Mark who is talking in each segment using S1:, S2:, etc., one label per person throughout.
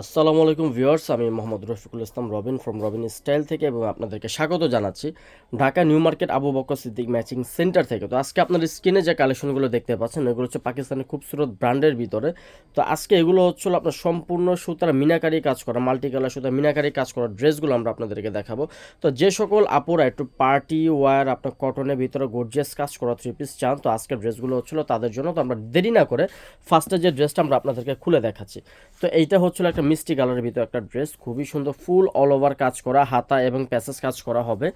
S1: আসসালামু আলাইকুম ভিউয়ার্স, আমি মোহাম্মদ রফিকুল ইসলাম রবিন ফ্রম রবিন স্টাইল থেকে এবং আপনাদেরকে স্বাগত জানাচ্ছি Dhaka new market Abu Bakar Siddique matching centre থেকে। তো আজকে আপনার স্ক্রিনে যে কালেকশনগুলো দেখতে পাচ্ছেন, এগুলো হচ্ছে পাকিস্তানের খুবসুরত ব্র্যান্ডের ভিতরে। তো আজকে এগুলো হচ্ছিল আপনার সম্পূর্ণ সুতার মিনাকারি কাজ করা মাল্টি কালার সুতার মিনাকারি কাজ করা ড্রেসগুলো আমরা আপনাদেরকে দেখাবো। তো যে সকল আপুরা একটু পার্টি ওয়ার, আপনার কটনের ভিতরে গর্জিয়াস কাজ করা থ্রি পিস চান, তো আজকের ড্রেসগুলো হচ্ছিল তাদের জন্য। তো আমরা দেরি না করে ফার্স্টে যে ড্রেসটা আমরা আপনাদেরকে খুলে দেখাচ্ছি। তো এইটা হচ্ছিল একটা মিষ্টি কালারের ভিতরে একটা ড্রেস খুবই সুন্দর ফুল অল ওভার কাজ করা, হাতা এবং প্যাসেজ কাজ করা হবে।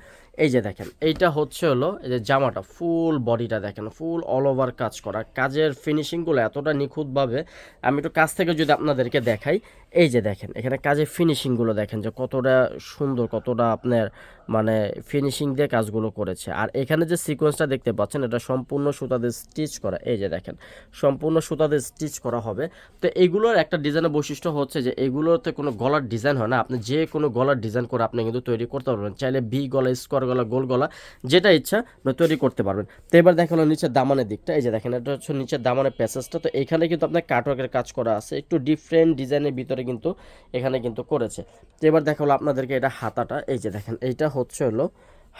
S1: এই যে দেখেন, এইটা হচ্ছে হলো এই যে জামাটা ফুল বডিটা দেখেন ফুল অল ওভার কাজ করা। কাজের ফিনিশিংগুলো এতটা নিখুঁতভাবে, আমি একটু কাছ থেকে যদি আপনাদেরকে দেখাই এই যে দেখেন, এখানে কাজের ফিনিশিংগুলো দেখেন যে কতটা সুন্দর, কতটা আপনার মানে ফিনিশিং দিয়ে কাজগুলো করেছে। আর এখানে যে সিকোয়েন্সটা দেখতে পাচ্ছেন, এটা সম্পূর্ণ সুতাদের স্টিচ করা, এই যে দেখেন, সম্পূর্ণ সুতাদের স্টিচ করা হবে। তো এগুলোর একটা ডিজাইনের বৈশিষ্ট্য হচ্ছে যে এগুলোতে কোনো গলার ডিজাইন হয় না, আপনি যে কোনো গলার ডিজাইন করে আপনি কিন্তু তৈরি করতে পারবেন। চাইলে বি গলা স্কোয়ার গলা, গোল গলা, যেটা ইচ্ছা তৈরি করতে পারবেন। তো এবার দেখা হলো নিচের দামানের দিকটা, এই যে দেখেন, এটা হচ্ছে নিচের দামানের প্যাসেজটা তো এখানে কিন্তু আপনার কাটওয়ার্কের কাজ করা আছে, একটু ডিফারেন্ট ডিজাইনের ভিতরে কিন্তু এখানে কিন্তু করেছে। এবার দেখা হলো আপনাদেরকে এটা হাতাটা, এই যে দেখেন, এইটা হচ্ছে হলো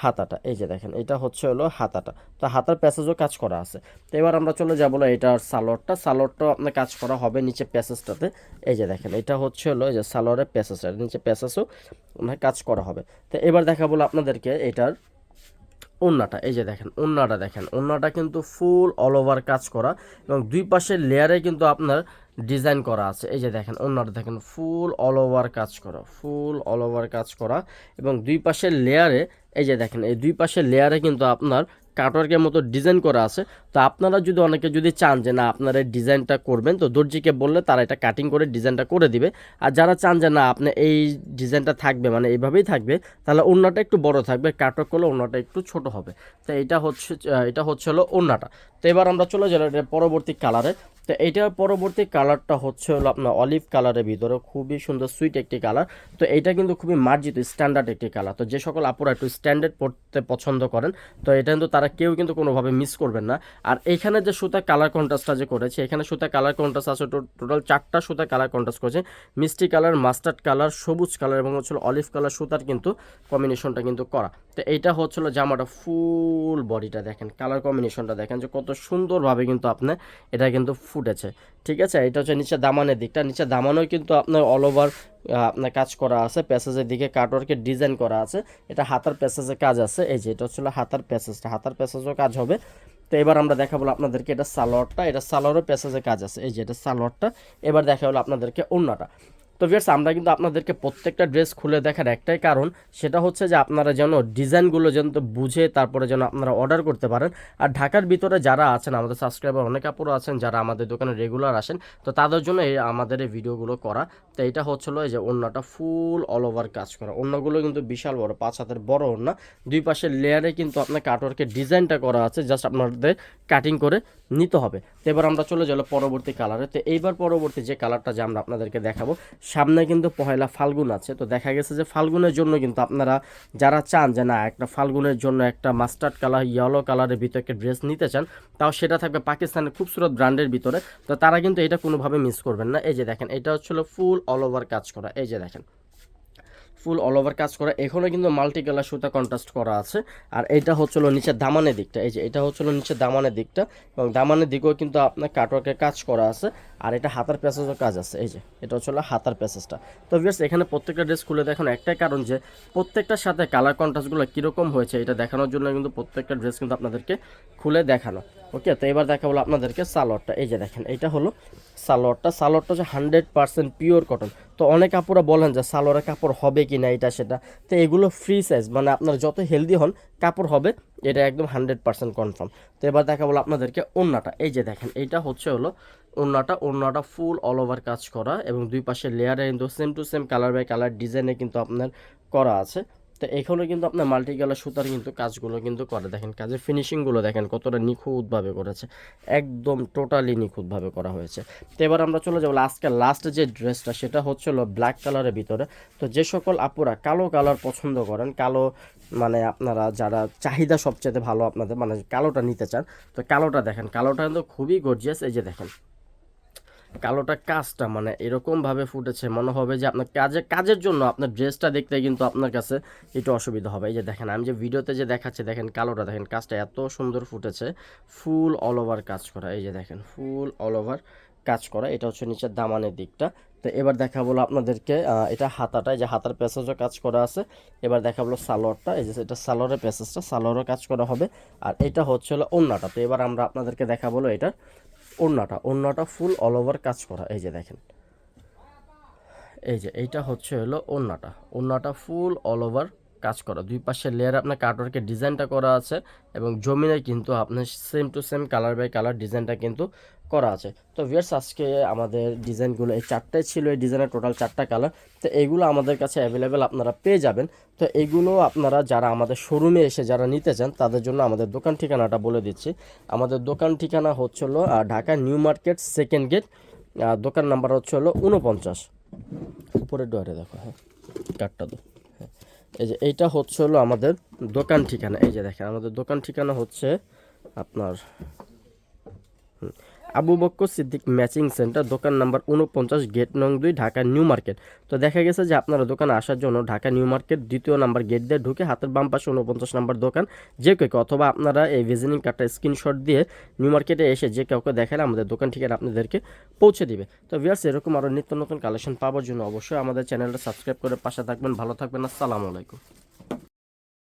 S1: হাতাটা, এই যে দেখেন, এটা হচ্ছে হলো হাতাটা। তো হাতার প্যাসেজও কাজ করা আছে। তো এবার আমরা চলে যাব এটার সালোয়ারটা। সালোয়ারটাও আপনার কাজ করা হবে নিচে প্যাসেজটাতে। এই যে দেখেন, এটা হচ্ছে হলো এই যে সালোয়ারের প্যাসেজটা নিচে প্যাসেজও আপনার কাজ করা হবে। তো এবার দেখা বলো আপনাদেরকে এটার ওন্নাটা। এই যে দেখেন, ওন্নাটা দেখেন, ওন্নাটা কিন্তু ফুল অল ওভার কাজ করা এবং দুই পাশের লেয়ারে কিন্তু আপনার ডিজাইন করা আছে। এই যে দেখেন ওন্নাটা দেখেন ফুল অল ওভার কাজ করা, ফুল অল ওভার কাজ করা এবং দুই পাশের লেয়ারে এই যে দেখেন, এই দুই পাশের লেয়ারে কিন্তু আপনার কাটওয়ার্কের মতো ডিজাইন করা আছে। তো আপনারা যদি অনেকে যদি চান যে না, আপনারা এই ডিজাইনটা করবেন, তো দর্জিকে বললে তারা এটা কাটিং করে ডিজাইনটা করে দিবে। আর যারা চান যে না, আপনি এই ডিজাইনটা থাকবে মানে এইভাবেই থাকবে, তাহলে ওড়নাটা একটু বড় থাকবে কাটওয়ার্ক করলে ওড়নাটা একটু ছোট হবে। তো এটা হচ্ছে এটা হচ্ছে হলো ওড়নাটা। তো এবার আমরা চলে যাব এটা পরবর্তী কালারে তো এইটার পরবর্তী কালারটা হচ্ছে হলো আপনার অলিভ কালারের ভিতরে, খুবই সুন্দর সুইট একটি কালার। তো এইটা কিন্তু খুবই মার্জিত, স্ট্যান্ডার্ড একটি কালার। তো যে সকল আপুরা একটু স্ট্যান্ডার্ড পড়তে পছন্দ করেন, তো এটা কিন্তু তারা কেউ কিন্তু কোনোভাবে মিস করবেন না। আর এইখানে যে সুতা কালার কন্ট্রাস্টটা যে করেছে, এখানে সুতা কালার কন্ট্রাস্ট আছে টোটাল চারটা সুতা কালার কন্ট্রাস্ট করেছে। মিষ্টি কালার, মাস্টার্ড কালার, সবুজ কালার এবং হচ্ছিল অলিভ কালার সুতার কিন্তু কম্বিনেশনটা কিন্তু করা। তো এইটা হচ্ছিল জামাটা ফুল বডিটা দেখেন কালার কম্বিনেশনটা দেখেন যে কত সুন্দরভাবে কিন্তু আপনি এটা কিন্তু ফুটেছে। ঠিক আছে? এটা হচ্ছে নিচে দামানের দিকটা। নিচে দামানেও কিন্তু আপনার অল ওভার আপনার কাজ করা আছে। প্যাসেজের দিকে কাটওয়ার্কের ডিজাইন করা আছে। এটা হাতার প্যাসেজে কাজ আছে। এই যে, এটা হচ্ছিল হাতার প্যাসেজটা। হাতার প্যাসেজও কাজ হবে। তো এবার আমরা দেখাবো আপনাদেরকে এটা সালোয়ারটা। এটা সালোয়ারও প্যাসেজে কাজ আছে। এই যে, এটা সালোয়ারটা। এবার দেখা হলো আপনাদেরকে অন্যটা তো ভিয়ার্স আমরা কিন্তু আপনাদেরকে প্রত্যেকটা ড্রেস খুলে দেখার একটাই কারণ, সেটা হচ্ছে যে আপনারা যেন ডিজাইনগুলো যেন বুঝে তারপরে যেন আপনারা অর্ডার করতে পারেন। আর ঢাকার ভিতরে যারা আছেন, আমাদের সাবস্ক্রাইবার অনেক আপুরো আছেন, যারা আমাদের দোকানে রেগুলার আসেন, তো তাদের জন্য এই আমাদের এই ভিডিওগুলো করা। তো এটা হচ্ছিল যে ওড়নাটা ফুল অল ওভার কাজ করা। অন্যগুলো কিন্তু বিশাল বড়, পাঁচ হাতের বড় ওড়না। দুই পাশের লেয়ারে কিন্তু আপনার কাটওয়ার্কের ডিজাইনটা করা আছে জাস্ট আপনাদের কাটিং করে নিতে হবে। এবার আমরা চলে গেলো পরবর্তী কালারে তো এইবার পরবর্তী যে কালারটা যে আমরা আপনাদেরকে দেখাবো, সামনে কিন্তু পহেলা ফাল্গুন আছে। তো দেখা গেছে যে ফাল্গুনের জন্য কিন্তু আপনারা যারা চান যে না, একটা ফাল্গুনের জন্য একটা মাস্টার্ড কালার ইয়েলো কালারের ভিতরে একটা ড্রেস নিতে চান, তাও সেটা থাকবে পাকিস্তানের খুবসুরত ব্র্যান্ডের ভিতরে। তো তারা কিন্তু এটা কোনোভাবে মিস করবেন না। এই যে দেখেন, এটা হচ্ছিল ফুল অল ওভার কাজ করা। এই যে দেখেন ফুল অল ওভার কাজ করা। এখনও কিন্তু মাল্টি কালার সুতা কন্ট্রাস্ট করা আছে। আর এটা হচ্ছিল নিচের দামানের দিকটা। এই যে এটা হচ্ছিল নিচের দামানের দিকটা। এবং দামানের দিকেও কিন্তু আপনার কাটওয়ার্কের কাজ করা আছে। আর এটা হাতার প্যাসেজও কাজ আছে, এই যে। এটা হচ্ছে হাতার প্যাসেজটা। তো ভিউয়ার্স এখানে প্রত্যেকটা ড্রেস খুলে দেখানো, একটাই কারণ যে প্রত্যেকটার সাথে কালার কন্ট্রাস্টগুলো কীরকম হয়েছে, এটা দেখানোর জন্য কিন্তু প্রত্যেকটা ড্রেস কিন্তু আপনাদেরকে খুলে দেখানো। ওকে তো এবার দেখা হলো আপনাদেরকে সালোয়ারটা। এই যে দেখেন এটা হলো সালোয়ারটা। সালোয়ারটা হচ্ছে হান্ড্রেড পার্সেন্ট পিওর কটন তো অনেক কাপড়রা বলেন যে সালোয়ারের কাপড় হবে কি না এটা, সেটা। তো এগুলো ফ্রি সাইজ মানে আপনার যত হেলদি হন, কাপড় হবে এটা একদম হান্ড্রেড পার্সেন্ট কনফার্ম। তো এবার দেখা বলো আপনাদেরকে ওন্নাটা এই যে দেখেন, এইটা হচ্ছে হলো ওন্নাটা ওন্নাটা ফুল অল ওভার কাজ করা এবং দুই পাশে লেয়ারে কিন্তু same to same colour by colour ডিজাইনে কিন্তু আপনার করা আছে। তো এখানে কিন্তু আপনার মাল্টি কালার সুতার কিন্তু কাজগুলো কিন্তু করে। দেখেন কাজের ফিনিশিংগুলো দেখেন কতটা নিখুঁতভাবে করেছে। একদম টোটালি নিখুঁতভাবে করা হয়েছে। তো এবার আমরা চলে যাব আজকে লাস্ট যে ড্রেসটা সেটা হচ্ছিল ব্ল্যাক কালারের ভিতরে। তো যে সকল আপুরা কালো কালার পছন্দ করেন, কালো মানে আপনারা যারা চাহিদা সবচেয়ে ভালো আপনাদের মানে কালোটা নিতে চান, তো কালোটা দেখেন। কালোটা কিন্তু খুবই গর্জিয়াস এই যে দেখেন। কালোটা কাজটা মানে এরকমভাবে ফুটেছে, মনে হবে যে আপনার কাজে, কাজের জন্য আপনার ড্রেসটা দেখতে কিন্তু আপনার কাছে একটু অসুবিধা হবে। এই যে দেখেন, আমি যে ভিডিওতে যে দেখাচ্ছি, দেখেন কালোটা, দেখেন কাজটা এত সুন্দর ফুটেছে। ফুল অল ওভার কাজ করা, এই যে দেখেন ফুল অল ওভার কাজ করা, এটা হচ্ছে নিচের দামানের দিকটা। তো এবার দেখা বলো আপনাদেরকে এটা হাতাটা যে হাতার প্যাসেজও কাজ করা আছে। এবার দেখা বলো সালোয়ারটা, এই যে এটা সালোয়ারের প্যাসেজটা সালোয়ারও কাজ করা হবে। আর এটা হচ্ছে হলো ওন্নাটা। তো এবার আমরা আপনাদেরকে দেখা বলো এটার ওন্নাটা ওন্নাটা ফুল অল ওভার কাজ করা, এই যে দেখেন। এই যে, এইটা হচ্ছে হলো ওড়নাটা ওন্নাটা ফুল অল ওভার কাজ করা। দুই পাশে লেয়ার আপনার কাটওয়ার্কের ডিজাইনটা করা আছে এবং জমিনে কিন্তু আপনার same to same colour by colour ডিজাইনটা কিন্তু করা আছে। তো ভিয়ার্স আজকে আমাদের ডিজাইনগুলো এই চারটাই ছিল এই ডিজাইনের টোটাল চারটা কালার তো এইগুলো আমাদের কাছে অ্যাভেলেবেল আপনারা পেয়ে যাবেন। তো এইগুলো আপনারা যারা আমাদের শোরুমে এসে যারা নিতে চান তাদের জন্য আমাদের দোকান ঠিকানাটা বলে দিচ্ছি। আমাদের দোকান ঠিকানা হচ্ছে হলো আহ, Dhaka new market second gate দোকান নাম্বার হচ্ছে হলো উনপঞ্চাশ উপরের ডোয়ারে দেখো হ্যাঁ কাঠটা দো এই যে এইটা হচ্ছে হলো আমাদের দোকান ঠিকানা। এই যে দেখেন, আমাদের দোকান ঠিকানা হচ্ছে আপনার আবু বক্কর সিদ্দিক ম্যাচিং সেন্টার, দোকান নাম্বার উনপঞ্চাশ গেট নং দুই, ঢাকা নিউ মার্কেট। তো দেখা গেছে যে আপনারা দোকানে আসার জন্য ঢাকা নিউ মার্কেট, দ্বিতীয় নাম্বার গেট দিয়ে ঢুকে হাতের বাম পাশে উনপঞ্চাশ নাম্বার দোকান, যে কেউ অথবা আপনারা এই ভিজিটিং কার্ডটা স্ক্রিনশট দিয়ে নিউ মার্কেটে এসে যে কাউকে দেখালে আমাদের দোকান ঠিকানা আপনাদেরকে পৌঁছে দিবে। তো ভিয়ার্স এরকম আরও নিত্য নতুন কালেকশন পাওয়ার জন্য অবশ্যই আমাদের চ্যানেলটা সাবস্ক্রাইব করে পাশে থাকবেন, ভালো থাকবেন, আসসালামু আলাইকুম।